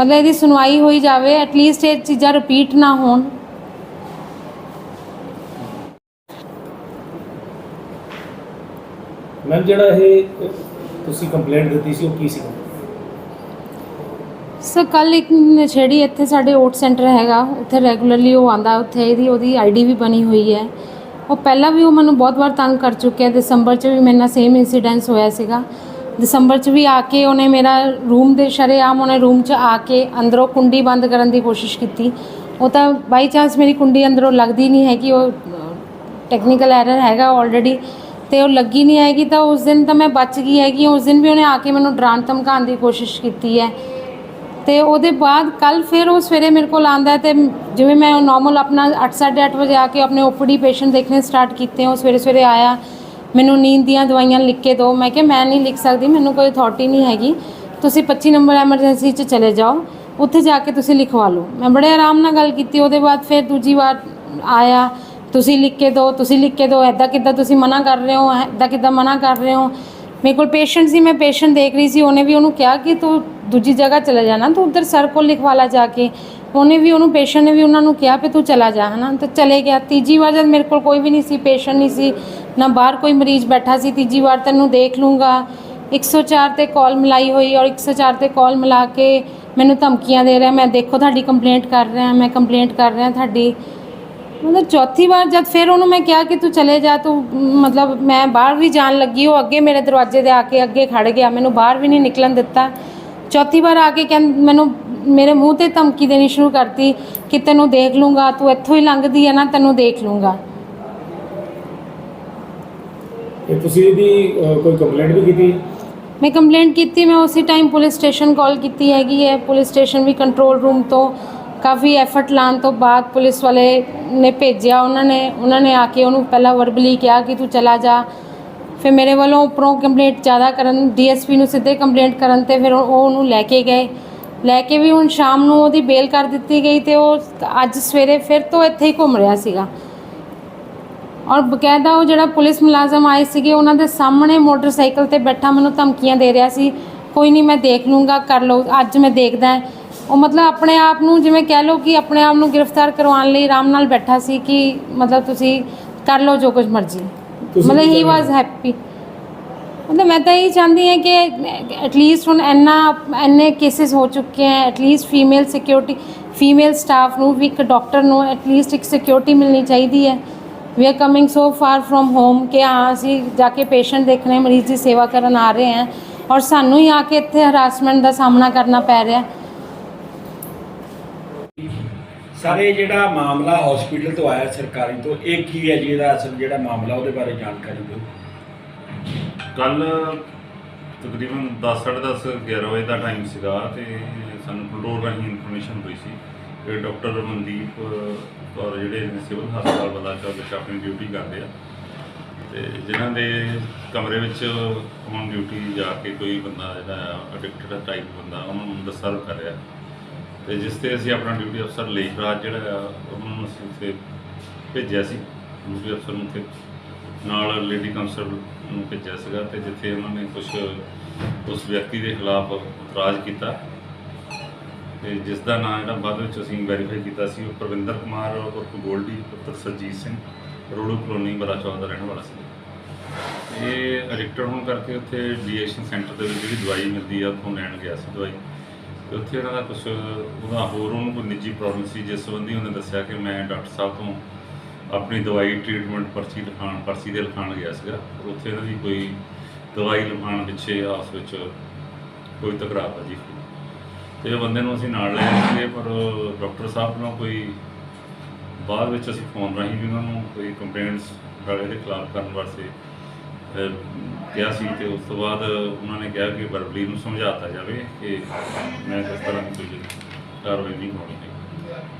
ਮਤਲਬ ਇਹਦੀ ਸੁਣਵਾਈ ਹੋਈ ਜਾਵੇ ਐਟਲੀਸਟ ਇਹ ਚੀਜ਼ਾਂ ਰਿਪੀਟ ਨਾ ਹੋਣ। ਮੈਮ ਜਿਹੜਾ ਇਹ ਤੁਸੀਂ ਕੰਪਲੇਂਟ ਦਿੱਤੀ ਸੀ ਉਹ ਕੀ ਸੀ ਸਰ ਕੱਲ ਇੱਕ ਨਸ਼ੇੜੀ ਇੱਥੇ ਸਾਡੇ ਓਟ ਸੈਂਟਰ ਹੈਗਾ ਉੱਥੇ ਰੈਗੂਲਰਲੀ ਉਹ ਆਂਦਾ ਉੱਥੇ ਇਹਦੀ ਉਹਦੀ ਆਈਡੀ ਵੀ ਬਣੀ ਹੋਈ ਹੈ। ਉਹ ਪਹਿਲਾਂ ਵੀ ਉਹ ਮੈਨੂੰ ਬਹੁਤ ਵਾਰ ਤੰਗ ਕਰ ਚੁੱਕਿਆ ਦਸੰਬਰ 'ਚ ਵੀ ਮੇਰੇ ਨਾਲ ਸੇਮ ਇਨਸੀਡੈਂਸ ਹੋਇਆ ਸੀਗਾ। ਦਸੰਬਰ 'ਚ ਵੀ ਆ ਕੇ ਉਹਨੇ ਮੇਰਾ ਰੂਮ ਦੇ ਸ਼ਰੇਆਮ ਉਹਨੇ ਰੂਮ 'ਚ ਆ ਕੇ ਅੰਦਰੋਂ ਕੁੰਡੀ ਬੰਦ ਕਰਨ ਦੀ ਕੋਸ਼ਿਸ਼ ਕੀਤੀ। ਉਹ ਤਾਂ ਬਾਈ ਚਾਂਸ ਮੇਰੀ ਕੁੰਡੀ ਅੰਦਰੋਂ ਲੱਗਦੀ ਨਹੀਂ ਹੈ ਕਿ ਉਹ ਟੈਕਨੀਕਲ ਐਰਰ ਹੈਗਾ ਆਲਰੇਡੀ ਤੇ ਉਹ ਲੱਗੀ ਨਹੀਂ ਹੈਗੀ ਤਾਂ ਉਸ ਦਿਨ ਤਾਂ ਮੈਂ ਬਚ ਗਈ ਹੈਗੀ। ਉਸ ਦਿਨ ਵੀ ਉਹਨੇ ਆ ਕੇ ਮੈਨੂੰ ਡਰਾਉਣ ਧਮਕਾਉਣ ਦੀ ਕੋਸ਼ਿਸ਼ ਕੀਤੀ ਹੈ। ਤੇ ਉਹਦੇ ਬਾਅਦ ਕੱਲ ਫਿਰ ਉਹ ਸਵੇਰੇ ਮੇਰੇ ਕੋਲ ਆਂਦਾ ਤੇ ਜਿਵੇਂ ਮੈਂ ਨਾਰਮਲ ਆਪਣਾ 8:30 ਵਜੇ ਆ ਕੇ ਆਪਣੇ ਓਪੀਡੀ ਪੇਸ਼ੈਂਟ ਦੇਖਣੇ ਸਟਾਰਟ ਕੀਤੇ, ਉਹ ਸਵੇਰੇ ਸਵੇਰੇ ਆਇਆ। ਮੈਨੂੰ ਨੀਂਦ ਦੀਆਂ ਦਵਾਈਆਂ ਲਿਖ ਕੇ ਦਿਓ। ਮੈਂ ਕਿਹਾ, ਮੈਂ ਨਹੀਂ ਲਿਖ ਸਕਦੀ, ਮੈਨੂੰ ਕੋਈ ਅਥਾਰਟੀ ਨਹੀਂ ਹੈਗੀ। ਤੁਸੀਂ 25 ਨੰਬਰ ਐਮਰਜੈਂਸੀ 'ਚ ਚਲੇ ਜਾਓ। ਉੱਥੇ ਜਾ ਕੇ ਤੁਸੀਂ ਲਿਖਵਾ ਲਓ। ਮੈਂ ਬੜੇ ਆਰਾਮ ਨਾਲ ਗੱਲ ਕੀਤੀ, ਉਹਦੇ ਬਾਅਦ ਫਿਰ ਦੂਜੀ ਵਾਰ ਆਇਆ। ਤੁਸੀਂ ਲਿਖ ਕੇ ਦਿਓ, ਤੁਸੀਂ ਲਿਖ ਕੇ ਦਿਓ। ਐਦਾਂ ਕਿੱਦਾਂ ਤੁਸੀਂ ਮਨਾ ਕਰ ਰਹੇ ਹੋ ਐਦਾਂ ਕਿੱਦਾਂ ਮਨਾ ਕਰ ਰਹੇ ਹੋ? ਮੇਰੇ ਕੋਲ ਪੇਸ਼ੈਂਟ ਸੀ, ਮੈਂ ਪੇਸ਼ੈਂਟ ਦੇਖ ਰਹੀ ਸੀ। ਉਹਨੇ ਵੀ ਉਹਨੂੰ ਕਿਹਾ ਕਿ ਤੂੰ ਦੂਜੀ ਜਗ੍ਹਾ ਚਲਾ ਜਾਣਾ, ਤੂੰ ਉਧਰ ਸਰ ਕੋਲ ਲਿਖਵਾ ਲਾ ਜਾ ਕੇ। ਉਹਨੇ ਵੀ, ਉਹਨੂੰ ਪੇਸ਼ੈਂਟ ਨੇ ਵੀ ਉਹਨਾਂ ਨੂੰ ਕਿਹਾ ਕਿ ਤੂੰ ਚਲਾ ਜਾ, ਹਨਾ? ਤਾਂ ਚਲੇ ਗਿਆ। ਤੀਜੀ ਵਾਰ ਜਦ ਮੇਰੇ ਕੋਲ ਕੋਈ ਵੀ ਨਹੀਂ ਸੀ ਪੇਸ਼ੈਂਟ ਨਹੀਂ ਸੀ। ਨਾ ਬਾਹਰ ਕੋਈ ਮਰੀਜ਼ ਬੈਠਾ ਸੀ, ਤੀਜੀ ਵਾਰ ਤੈਨੂੰ ਦੇਖ ਲੂੰਗਾ। 104 ਤੇ ਕਾਲ ਮਿਲਾਈ ਹੋਈ ਔਰ 104 ਤੇ ਕਾਲ ਮਿਲਾ ਕੇ ਮੈਨੂੰ ਧਮਕੀਆਂ ਦੇ ਰਿਹਾ, ਮੈਂ ਦੇਖੋ ਤੁਹਾਡੀ ਕੰਪਲੇਂਟ ਕਰ ਰਿਹਾ, ਮੈਂ ਕੰਪਲੇਂਟ ਕਰ ਰਿਹਾ ਤੁਹਾਡੀ। ਮਤਲਬ ਚੌਥੀ ਵਾਰ ਜਦ ਫਿਰ ਉਹਨੂੰ ਮੈਂ ਕਿਹਾ ਕਿ ਤੂੰ ਚਲੇ ਜਾ, ਤੂੰ ਮਤਲਬ ਮੈਂ ਬਾਹਰ ਵੀ ਜਾਣ ਲੱਗੀ, ਉਹ ਅੱਗੇ ਮੇਰੇ ਦਰਵਾਜ਼ੇ ਦੇ ਆ ਕੇ ਅੱਗੇ ਖੜ ਗਿਆ, ਮੈਨੂੰ ਬਾਹਰ ਵੀ ਨਹੀਂ ਨਿਕਲਣ ਦਿੱਤਾ। ਚੌਥੀ ਵਾਰ ਆ ਕੇ ਕਹਿੰ, ਮੈਨੂੰ ਮੇਰੇ ਮੂੰਹ ਤੇ ਧਮਕੀ ਦੇਣੀ ਸ਼ੁਰੂ ਕਰਤੀ ਕਿ ਤੈਨੂੰ ਦੇਖ ਲੂੰਗਾ, ਤੂੰ ਇੱਥੋਂ ਹੀ ਲੰਘਦੀ ਹੈ ਨਾ, ਤੈਨੂੰ ਦੇਖ ਲੂੰਗਾ। ਤੇ ਤੁਸੀਂ ਇਹਦੀ ਅ, ਕੋਈ ਕੰਪਲੇਂਟ ਵੀ ਕੀਤੀ? ਮੈਂ ਕੰਪਲੇਂਟ ਕੀਤੀ ਮੈਂ ਉਸੇ ਟਾਈਮ ਪੁਲਿਸ ਸਟੇਸ਼ਨ ਕਾਲ ਕੀਤੀ ਹੈਗੀ ਹੈ। ਪੁਲਿਸ ਸਟੇਸ਼ਨ ਵੀ ਕੰਟਰੋਲ ਰੂਮ ਤੋਂ ਕਾਫੀ ਐਫਰਟ ਲਾਉਣ ਤੋਂ ਬਾਅਦ ਪੁਲਿਸ ਵਾਲੇ ਨੇ ਭੇਜਿਆ ਉਹਨਾਂ ਨੇ। ਉਹਨਾਂ ਨੇ ਆ ਕੇ ਉਹਨੂੰ ਪਹਿਲਾਂ ਵਰਬਲੀ ਕਿਹਾ ਕਿ ਤੂੰ ਚਲਾ ਜਾ। ਫਿਰ ਮੇਰੇ ਵੱਲੋਂ ਉੱਪਰੋਂ ਕੰਪਲੇਂਟ ਜ਼ਿਆਦਾ ਕਰਨ ਡੀਐਸਪੀ ਨੂੰ ਸਿੱਧੇ ਕੰਪਲੇਂਟ ਕਰਨ ਤੇ ਫਿਰ ਉਹ ਉਹ ਉਹਨੂੰ ਲੈ ਕੇ ਗਏ। ਲੈ ਕੇ ਵੀ ਹੁਣ ਸ਼ਾਮ ਨੂੰ ਉਹਦੀ ਬੇਲ ਕਰ ਦਿੱਤੀ ਗਈ ਤੇ ਉਹ ਅੱਜ ਸਵੇਰੇ ਫਿਰ ਤੋਂ ਇੱਥੇ ਹੀ ਘੁੰਮ ਰਿਹਾ ਸੀਗਾ। ਔਰ ਬਕਾਇਦਾ ਉਹ ਜਿਹੜਾ ਪੁਲਿਸ ਮੁਲਾਜ਼ਮ ਆਏ ਸੀਗੇ ਉਹਨਾਂ ਦੇ ਸਾਹਮਣੇ ਮੋਟਰਸਾਈਕਲ ਤੇ ਬੈਠਾ ਮੈਨੂੰ ਧਮਕੀਆਂ ਦੇ ਰਿਹਾ ਸੀ ਕੋਈ ਨਹੀਂ ਮੈਂ ਦੇਖ ਲੂੰਗਾ ਕਰ ਲਓ ਅੱਜ ਮੈਂ ਦੇਖਦਾ। ਉਹ ਮਤਲਬ ਆਪਣੇ ਆਪ ਨੂੰ ਜਿਵੇਂ ਕਹਿ ਲਓ ਕਿ ਆਪਣੇ ਆਪ ਨੂੰ ਗ੍ਰਿਫਤਾਰ ਕਰਵਾਉਣ ਲਈ ਆਰਾਮ ਨਾਲ ਬੈਠਾ ਸੀ ਕਿ ਮਤਲਬ ਤੁਸੀਂ ਕਰ ਲਓ ਜੋ ਕੁਝ ਮਰਜ਼ੀ। ਮਤਲਬ ਹੀ? ਵਾਸ ਹੈਪੀ ਮਤਲਬ ਮੈਂ ਤਾਂ ਇਹ ਚਾਹੁੰਦੀ ਹਾਂ ਕਿ ਐਟਲੀਸਟ ਹੁਣ ਇੰਨਾ ਇੰਨੇ ਕੇਸਿਸ ਹੋ ਚੁੱਕੇ ਹੈ at least female security female staff ਨੂੰ ਵੀ ਇੱਕ ਡਾਕਟਰ ਨੂੰ ਐਟਲੀਸਟ ਇੱਕ ਸਿਕਿਉਰਿਟੀ ਮਿਲਣੀ ਚਾਹੀਦੀ ਹੈ। We are coming so far from home ਕਿ ਹਾਂ ਅਸੀਂ ਜਾ ਕੇ ਪੇਸ਼ੈਂਟ ਦੇਖਣੇ ਮਰੀਜ਼ ਦੀ ਸੇਵਾ ਕਰਨ ਆ ਰਹੇ ਹਾਂ ਔਰ ਸਾਨੂੰ ਹੀ ਆ ਕੇ ਇੱਥੇ ਹਰਾਸਮੈਂਟ ਦਾ ਸਾਹਮਣਾ ਕਰਨਾ ਪੈ ਰਿਹਾ ਸਾਰੇ ਜਿਹੜਾ ਮਾਮਲਾ ਹਸਪੀਟਲ ਤੋਂ ਆਇਆ ਸਰਕਾਰੀ ਤੋਂ ਇਹ ਕੀ ਹੈ ਜੀ? ਇਹਦਾ ਅਸਲ ਜਿਹੜਾ ਮਾਮਲਾ ਉਹਦੇ ਬਾਰੇ ਜਾਣਕਾਰੀ ਦਿਓ। ਕੱਲ ਤਕਰੀਬਨ 10:30 11 ਵਜੇ ਦਾ ਟਾਈਮ ਸੀਗਾ ਤੇ ਸਾਨੂੰ ਕੰਟਰੋਲ ਰਾਹੀਂ ਇਨਫੋਰਮੇਸ਼ਨ ਹੋਈ ਸੀ। ਕਿ ਡਾਕਟਰ ਮਨਦੀਪ ਕੌਰ ਜਿਹੜੇ ਨੇ ਸਿਵਲ ਹਸਪਤਾਲ ਬਲਾਚੌਰ ਵਿੱਚ ਆਪਣੀ ਡਿਊਟੀ ਕਰਦੇ ਆ। ਤੇ ਜਿਨ੍ਹਾਂ ਦੇ ਕਮਰੇ ਵਿੱਚ ਔਨ ਡਿਊਟੀ ਜਾ ਕੇ ਕੋਈ ਬੰਦਾ ਜਿਹੜਾ ਅਡਿਕਟਡ ਟਾਈਪ ਬੰਦਾ, ਉਹਨਾਂ ਨੂੰ ਡਿਸਟਰਬ ਕਰ ਰਿਹਾ। ਤੇ ਜਿਸ ਤੇ ਅਸੀਂ ਆਪਣਾ ਡਿਊਟੀ ਅਫਸਰ ਲੇਖ ਰਾਜ ਜਿਹੜਾ ਆ, ਉਹਨਾਂ ਨੂੰ ਅਸੀਂ ਉੱਥੇ ਭੇਜਿਆ ਸੀ। ਡਿਊਟੀ ਅਫਸਰ ਨੂੰ ਉੱਥੇ ਨਾਲ ਲੇਡੀ ਕੌਂਸਲ ਨੂੰ ਭੇਜਿਆ ਸੀਗਾ ਤੇ ਜਿੱਥੇ ਉਹਨਾਂ ਨੇ ਕੁਝ ਉਸ ਵਿਅਕਤੀ ਦੇ ਖਿਲਾਫ ਇਤਰਾਜ਼ ਕੀਤਾ। ਤੇ ਜਿਸ ਦਾ ਨਾਮ ਜਿਹੜਾ ਬਾਅਦ ਵਿੱਚ ਅਸੀਂ ਵੈਰੀਫਾਈ ਕੀਤਾ ਸੀ, ਉਹ ਪ੍ਰਵਿੰਦਰ ਕੁਮਾਰ ਉਰਫ ਗੋਲਡੀ, ਪੁੱਤਰ ਸਰਜੀਤ ਸਿੰਘ ਰੋਡੂ ਕਲੋਨੀ ਬਲਾਚੌਰ ਦਾ ਰਹਿਣ ਵਾਲਾ ਸੀ। ਇਹ ਐਡਿਕਟਡ ਹੋਣ ਕਰਕੇ ਉੱਥੇ ਡੀਐਕਸ਼ਨ ਸੈਂਟਰ ਦੇ ਵਿੱਚ ਜਿਹੜੀ ਦਵਾਈ ਮਿਲਦੀ ਆ, ਉੱਥੋਂ ਲੈਣ ਗਿਆ ਸੀ ਦਵਾਈ। ਤੇ ਉੱਥੇ ਇਹਨਾਂ ਦਾ ਕੁਝ ਉਹਦਾ ਹੋਰ ਉਹਨੂੰ ਕੋਈ ਨਿੱਜੀ ਪ੍ਰੋਬਲਮ ਸੀ, ਜਿਸ ਸੰਬੰਧੀ ਉਹਨੇ ਦੱਸਿਆ ਕਿ ਮੈਂ ਡਾਕਟਰ ਸਾਹਿਬ ਤੋਂ ਆਪਣੀ ਦਵਾਈ ਟ੍ਰੀਟਮੈਂਟ ਪਰਚੀ ਲਿਖਾਉਣ ਪਰਚੀ ਦੇ ਲਿਖਾਉਣ ਗਿਆ ਸੀਗਾ। ਉੱਥੇ ਇਹਨਾਂ ਦੀ ਕੋਈ ਦਵਾਈ ਲਿਖਾਉਣ ਪਿੱਛੇ ਆਪਸ ਵਿੱਚ ਕੋਈ ਤਕਰਾਰਬਾਜੀ ਹੋਈ। ਤੇ ਉਹ ਬੰਦੇ ਨੂੰ ਅਸੀਂ ਨਾਲ ਲੈ ਗਏ ਪਰ ਡਾਕਟਰ ਸਾਹਿਬ ਨੂੰ ਕੋਈ ਬਾਅਦ ਵਿੱਚ ਅਸੀਂ ਫੋਨ ਰਾਹੀਂ ਵੀ ਉਹਨਾਂ ਨੂੰ ਕੋਈ ਕੰਪਲੇਂਟਸ ਵਾਲੇ ਦੇ ਖਿਲਾਫ ਕਰਨ ਵਾਸਤੇ ਕਿਹਾ ਸੀ ਤੇ ਉਸ ਤੋਂ ਬਾਅਦ ਉਹਨਾਂ ਨੇ ਕਿਹਾ ਕਿ ਵਰਬਲੀ ਨੂੰ ਸਮਝਾਤਾ ਜਾਵੇ ਕਿ ਮੈਂ ਇਸ ਤਰ੍ਹਾਂ ਦੀ ਕੋਈ ਕਾਰਵਾਈ ਨਹੀਂ ਹੋਣੀ ਹੈ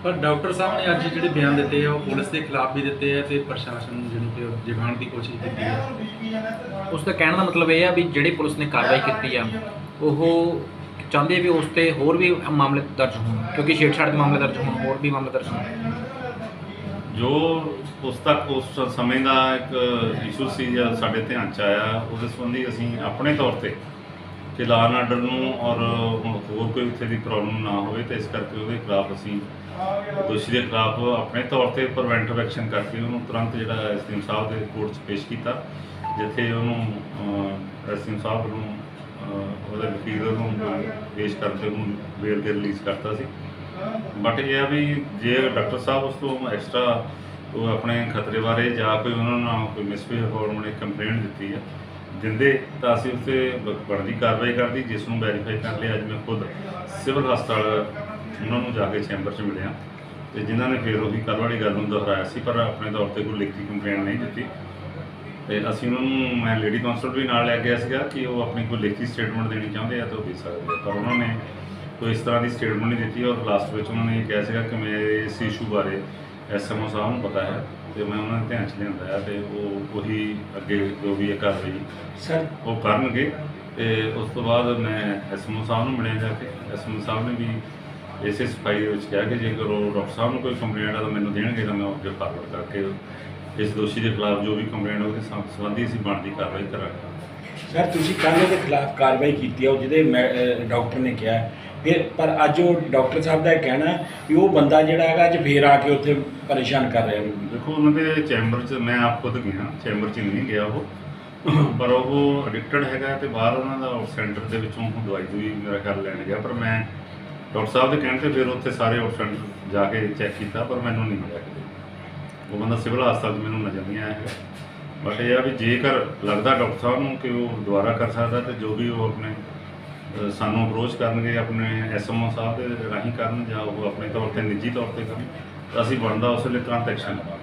ਪਰ ਡਾਕਟਰ ਸਾਹਿਬ ਨੇ ਅੱਜ ਜਿਹੜੇ ਬਿਆਨ ਦਿੱਤੇ ਆ ਉਹ ਪੁਲਿਸ ਦੇ ਖਿਲਾਫ ਵੀ ਦਿੱਤੇ ਆ ਤੇ ਪ੍ਰਸ਼ਾਸਨ ਨੂੰ ਜਿਹਨੂੰ ਕਿ ਜਗਾਉਣ ਦੀ ਕੋਸ਼ਿਸ਼ ਕੀਤੀ ਹੈ ਉਸ ਦਾ ਕਹਿਣ ਦਾ ਮਤਲਬ ਇਹ ਆ ਵੀ ਜਿਹੜੀ ਪੁਲਿਸ ਨੇ ਕਾਰਵਾਈ ਕੀਤੀ ਆ ਉਹ ਚਾਹੁੰਦੇ ਵੀ ਉਸ ਤੇ ਹੋਰ ਵੀ ਮਾਮਲੇ ਦਰਜ ਹੋਣ, ਕਿਉਂਕਿ ਛੇੜਛਾੜ ਦੇ ਮਾਮਲੇ ਦਰਜ ਹੋਣ, ਹੋਰ ਵੀ ਮਾਮਲੇ ਦਰਜ ਹੋਣ। ਜੋ ਉਸ ਤੱਕ ਉਸ ਸਮੇਂ ਦਾ ਇੱਕ ਇਸ਼ੂ ਸੀ ਜਾਂ ਸਾਡੇ ਧਿਆਨ ਚ ਆਇਆ, ਉਹਦੇ ਸੰਬੰਧੀ ਅਸੀਂ ਆਪਣੇ ਤੌਰ ਤੇ ਕਿ ਲਾਅ ਐਂਡ ਆਰਡਰ ਨੂੰ ਔਰ ਹੁਣ ਹੋਰ ਕੋਈ ਉੱਥੇ ਦੀ ਪ੍ਰੋਬਲਮ ਨਾ ਹੋਵੇ, ਤੇ ਇਸ ਕਰਕੇ ਉਹਦੇ ਖਿਲਾਫ ਅਸੀਂ ਦੋਸ਼ੀ ਦੇ ਖਿਲਾਫ ਆਪਣੇ ਤੌਰ ਤੇ ਪ੍ਰੀਵੈਂਟਿਵ ਐਕਸ਼ਨ ਕਰਕੇ ਉਹਨੂੰ ਤੁਰੰਤ ਜਿਹੜਾ ਐਸਡੀਐਮ ਸਾਹਿਬ ਦੇ ਕੋਰਟ 'ਚ ਪੇਸ਼ ਕੀਤਾ, ਜਿੱਥੇ ਉਹਨੂੰ ਐਸਡੀਐਮ ਸਾਹਿਬ ਨੂੰ ਉਹਦੇ ਵਕੀਲ ਨੂੰ ਪੇਸ਼ ਕਰਕੇ ਉਹਨੂੰ ਬੇਲ ਤੇ ਰਿਲੀਜ਼ ਕਰਤਾ ਸੀ। ਬਟ ਇਹ ਆ ਵੀ ਜੇ ਡਾਕਟਰ ਸਾਹਿਬ ਉਸ ਤੋਂ ਐਕਸਟਰਾ ਉਹ ਆਪਣੇ ਖਤਰੇ ਬਾਰੇ ਜਾਂ ਕੋਈ ਉਹਨਾਂ ਨਾਲ ਕੋਈ ਮਿਸਬਿਹੇਵ ਹੋਣ ਦੀ ਕੰਪਲੇਂਟ ਦਿੱਤੀ ਆ, ਦਿੰਦੇ ਤਾਂ ਅਸੀਂ ਉੱਤੇ ਬ- ਬਣਦੀ ਕਾਰਵਾਈ ਕਰਦੀ, ਜਿਸ ਨੂੰ ਵੈਰੀਫਾਈ ਕਰ ਲਿਆ ਅੱਜ ਮੈਂ ਖੁਦ ਸਿਵਲ ਹਸਪਤਾਲ ਉਹਨਾਂ ਨੂੰ ਜਾ ਕੇ ਚੈਂਬਰ 'ਚ ਮਿਲਿਆ। ਤੇ ਜਿਨ੍ਹਾਂ ਨੇ ਫਿਰ ਉਹੀ ਕੱਲ੍ਹ ਵਾਲੀ ਗੱਲ ਨੂੰ ਦੁਹਰਾਇਆ ਸੀ, ਪਰ ਆਪਣੇ ਤੌਰ ਤੇ ਕੋਈ ਲਿਖਤੀ ਕੰਪਲੇਂਟ ਨਹੀਂ ਦਿੱਤੀ। ਤੇ ਅਸੀਂ ਉਹਨਾਂ ਨੂੰ ਮੈਂ ਲੇਡੀ ਕਾਂਸਟੇਬਲ ਵੀ ਨਾਲ ਲੈ ਗਿਆ ਸੀਗਾ ਕਿ ਉਹ ਆਪਣੀ ਕੋਈ ਲਿਖਤੀ ਸਟੇਟਮੈਂਟ ਦੇਣੀ ਚਾਹੁੰਦੇ ਆ ਤਾਂ ਉਹ ਦੇ ਸਕਦੇ ਆ। ਪਰ ਉਹਨਾਂ ਨੇ ਕੋਈ ਇਸ ਤਰ੍ਹਾਂ ਦੀ ਸਟੇਟਮੈਂਟ ਨਹੀਂ ਦਿੱਤੀ ਔਰ ਲਾਸਟ ਵਿੱਚ ਉਹਨਾਂ ਨੇ ਇਹ ਕਿਹਾ ਸੀਗਾ ਕਿ ਮੇਰੇ ਇਸ ਇਸ਼ੂ ਬਾਰੇ ਐਸਐਮਓ ਸਾਹਿਬ ਨੂੰ ਪਤਾ ਹੈ ਤੇ ਮੈਂ ਉਹਨਾਂ ਦੇ ਧਿਆਨ 'ਚ ਲਿਆਂਦਾ ਹੈ ਤੇ ਉਹ ਉਹੀ ਅੱਗੇ ਜੋ ਵੀ ਇਹ ਕਾਰਵਾਈ ਸਰ ਉਹ ਕਰਨਗੇ ਤੇ ਉਸ ਤੋਂ ਬਾਅਦ ਮੈਂ ਐਸਐਮਓ ਸਾਹਿਬ ਨੂੰ ਮਿਲਿਆ ਜਾ ਕੇ। ਐਸਐਮਓ ਸਾਹਿਬ ਨੇ ਵੀ ਇਸੇ ਸਫ਼ਾਈ ਵਿੱਚ ਕਿਹਾ ਕਿ ਜੇਕਰ ਉਹ ਡਾਕਟਰ ਸਾਹਿਬ ਨੂੰ ਕੋਈ ਕੰਪਲੇਂਟ ਆ ਤਾਂ ਮੈਨੂੰ ਦੇਣਗੇ ਤਾਂ ਮੈਂ ਉਹ ਅੱਗੇ ਫਾਰਵਰਡ ਕਰਕੇ ਇਸ ਦੋਸ਼ੀ ਦੇ ਖਿਲਾਫ ਜੋ ਵੀ ਕੰਪਲੇਂਟ ਉਹਦੇ ਸੰ- ਸੰਬੰਧੀ ਅਸੀਂ ਬਣਦੀ ਕਾਰਵਾਈ ਕਰਾਂਗੇ। ਸਰ ਤੁਸੀਂ ਕੱਲ੍ਹ ਦੇ ਖਿਲਾਫ ਕਾਰਵਾਈ ਕੀਤੀ ਹੈ ਉਹ ਜਿਹਦੇ ਮੈਂ- ਅਹ ਡਾਕਟਰ ਨੇ ਕਿਹਾ। ਹੈ। ਫਿਰ ਪਰ ਅੱਜ ਉਹ ਡਾਕਟਰ ਸਾਹਿਬ ਦਾ ਇਹ ਕਹਿਣਾ ਹੈ ਕਿ ਉਹ ਬੰਦਾ ਜਿਹੜਾ ਹੈਗਾ ਅੱਜ ਫੇਰ ਆ ਕੇ ਉੱਥੇ ਪਰੇਸ਼ਾਨ ਕਰ ਰਿਹਾ ਉਹਨੂੰ ਦੇਖੋ ਉਹਨਾਂ ਦੇ ਚੈਂਬਰ 'ਚ ਮੈਂ ਆਪ ਖੁਦ ਗਿਆ ਚੈਂਬਰ 'ਚ ਨਹੀਂ ਗਿਆ ਉਹ। ਪਰ ਉਹ ਐਡਿਕਟਡ ਹੈਗਾ ਤੇ ਬਾਹਰ ਉਹਨਾਂ ਦਾ ਸੈਂਟਰ ਦੇ ਵਿੱਚੋਂ ਉਹ ਦਵਾਈ ਦੂਈ ਮੇਰਾ ਖਿਆਲ ਲੈਣ ਗਿਆ। ਪਰ ਮੈਂ ਡਾਕਟਰ ਸਾਹਿਬ ਦੇ ਕਹਿਣ ਤੇ ਫਿਰ ਉੱਥੇ ਸਾਰੇ ਆਊਟ ਸੈਂਟਰ ਜਾ ਕੇ ਚੈੱਕ ਕੀਤਾ ਪਰ ਮੈਨੂੰ ਨਹੀਂ ਮਿਲਿਆ ਕਿਤੇ ਉਹ ਬੰਦਾ ਸਿਵਲ ਹਸਪਤਾਲ 'ਚ ਮੈਨੂੰ ਨਜ਼ਰ ਨਹੀਂ ਆਇਆ ਹੈਗਾ। ਬਟ ਇਹ ਆ ਵੀ ਜੇਕਰ ਲੱਗਦਾ ਡਾਕਟਰ ਸਾਹਿਬ ਨੂੰ ਕਿ ਉਹ ਦੁਬਾਰਾ ਕਰ ਸਕਦਾ ਤੇ ਜੋ ਵੀ ਉਹ ਆਪਣੇ ਅ, ਸਾਨੂੰ ਅਪਰੋਚ ਕਰਨਗੇ ਆਪਣੇ ਐਸਐਮਓ ਸਾਹਿਬ ਦੇ ਰਾਹੀਂ ਕਰਨ ਜਾਂ ਉਹ ਆਪਣੇ ਤੌਰ ਤੇ ਨਿੱਜੀ ਤੌਰ ਤੇ ਕਰਨ ਤਾਂ ਅਸੀਂ ਬਣਦਾ ਉਸ ਲਈ ਤੁਰੰਤ ਐਕਸ਼ਨ ਲਵਾਂਗੇ।